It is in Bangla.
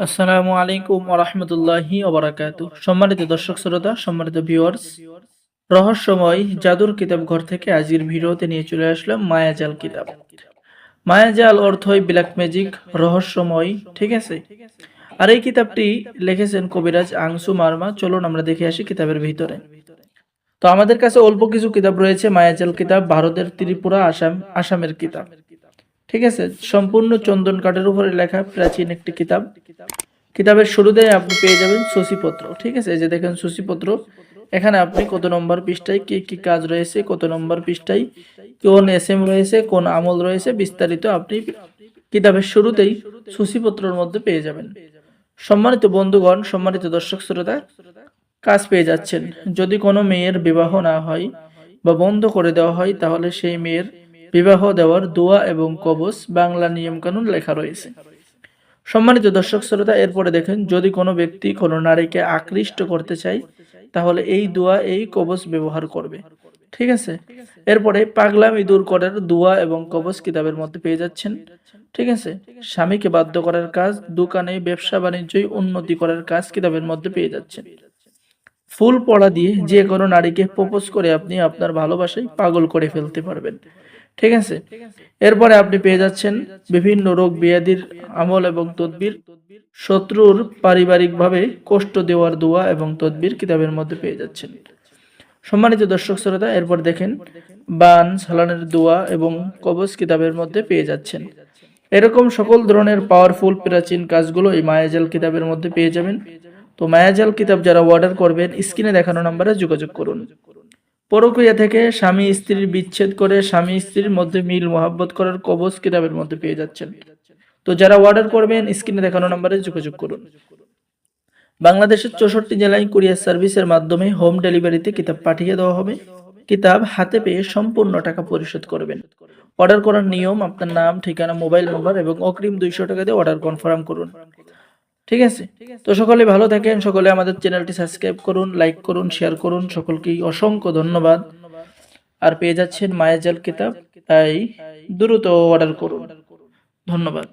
আসসালামু আলাইকুম ওরহমতুল্লাহি ওবরাকাতু সম্মানিত দর্শক শ্রোতা, সম্মানিত ভিউয়ার্স রহস্যময় জাদুর কিতাব ঘর থেকে আজকের ভিডিওতে নিয়ে চলে আসলাম মায়াজাল কিতাব। মায়াজাল অর্থই ব্ল্যাক ম্যাজিক রহস্যময়, ঠিক আছে? আর এই কিতাবটি লিখেছেন কবিরাজ আংসু মার্মা। চলুন আমরা দেখে আসি কিতাবের ভিতরে। তো আমাদের কাছে অল্প কিছু কিতাব রয়েছে, মায়াজাল কিতাব, ভারতের ত্রিপুরা, আসাম, আসামের কিতাব। ঠিক আছে, সম্পূর্ণ চন্দন কাঠের উপরে লেখা প্রাচীন একটি কিতাব। কিতাবের শুরুতে আপনি পেয়ে যাবেন শশীপত্র ঠিক আছে? এই যে দেখেন শশীপত্র এখানে আপনি কত নম্বর পৃষ্ঠায় কি কি কাজ রয়েছে, কত নম্বর পৃষ্ঠায় কোন এস এম রয়েছে, কোন আমল রয়েছে, বিস্তারিত আপনি কিতাবের শুরুতেই শশীপত্রর মধ্যে পেয়ে যাবেন। সম্মানিত বন্ধুগণ, সম্মানিত দর্শক শ্রোতা, কাজ পেয়ে যাচ্ছেন। যদি কোনো মেয়ের বিবাহ না হয় বা বন্ধ করে দেওয়া হয়, তাহলে সেই মেয়ের বিবাহ দেওয়ার দোয়া এবং কবচ বাংলা নিয়মকানুন লেখা রয়েছে। সম্মানিত দর্শক শ্রোতা, এরপরে দেখেন, যদি কোনো ব্যক্তি কোনো নারীকে আকৃষ্ট করতে চায়, তাহলে এই দোয়া, এই কবচ ব্যবহার করবে। ঠিক আছে? এরপরে পাগলামি দূর করার দোয়া এবং কবচ কিতাবের মধ্যে পেয়ে যাচ্ছেন। ঠিক আছে? স্বামীকে বাধ্য করার কাজ, দোকানে, ব্যবসা বাণিজ্যই উন্নতি করার কাজ কিতাবের মধ্যে পেয়ে যাচ্ছেন। ফুল পড়া দিয়ে যে কোনো নারীকে প্রপোজ করে আপনি আপনার ভালোবাসায় পাগল করে ফেলতে পারবেন। ঠিক আছে? এরপরে আপনি পেয়ে যাচ্ছেন বিভিন্ন রোগ ব্যাধির আমল এবং তদবির। শত্রুর পারিবারিকভাবে কষ্ট দেওয়ার দোয়া এবং তদবির কিতাবের মধ্যে পেয়ে যাচ্ছেন। সম্মানিত দর্শক শ্রোতা, এরপর দেখেন বান, সালানের দোয়া এবং কবচ কিতাবের মধ্যে পেয়ে যাচ্ছেন। এরকম সকল ধরনের পাওয়ারফুল প্রাচীন কাজগুলো এই মায়াজাল কিতাবের মধ্যে পেয়ে যাবেন। তো মায়াজাল কিতাব যারা অর্ডার করবেন, স্ক্রিনে দেখানো নম্বরে যোগাযোগ করুন। পরক্রিয়া থেকে স্বামী স্ত্রীর বিচ্ছেদ করে স্বামী স্ত্রীর মধ্যে মিল মোহাব্বত করার কবচ কিতাবের মধ্যে পেয়ে যাচ্ছেন। তো যারা অর্ডার করবেন, স্ক্রিনে দেখানো নম্বরে যোগাযোগ করুন। বাংলাদেশের চৌষট্টি জেলায় কুরিয়ার সার্ভিসের মাধ্যমে হোম ডেলিভারিতে কিতাব পাঠিয়ে দেওয়া হবে। কিতাব হাতে পেয়ে সম্পূর্ণ টাকা পরিশোধ করবেন। অর্ডার করার নিয়ম, আপনার নাম, ঠিকানা মোবাইল নম্বর এবং অগ্রিম দুইশো টাকা দিয়ে অর্ডার কনফার্ম করুন। ঠিক আছে? তো সকলে ভালো থাকেন, সকলে আমাদের চ্যানেলটি সাবস্ক্রাইব করুন লাইক করুন শেয়ার করুন, সকলকেই অসংখ্য ধন্যবাদ। আর পেয়ে যাচ্ছেন মায়াজাল কিতাব, তাই দ্রুত অর্ডার করুন। ধন্যবাদ।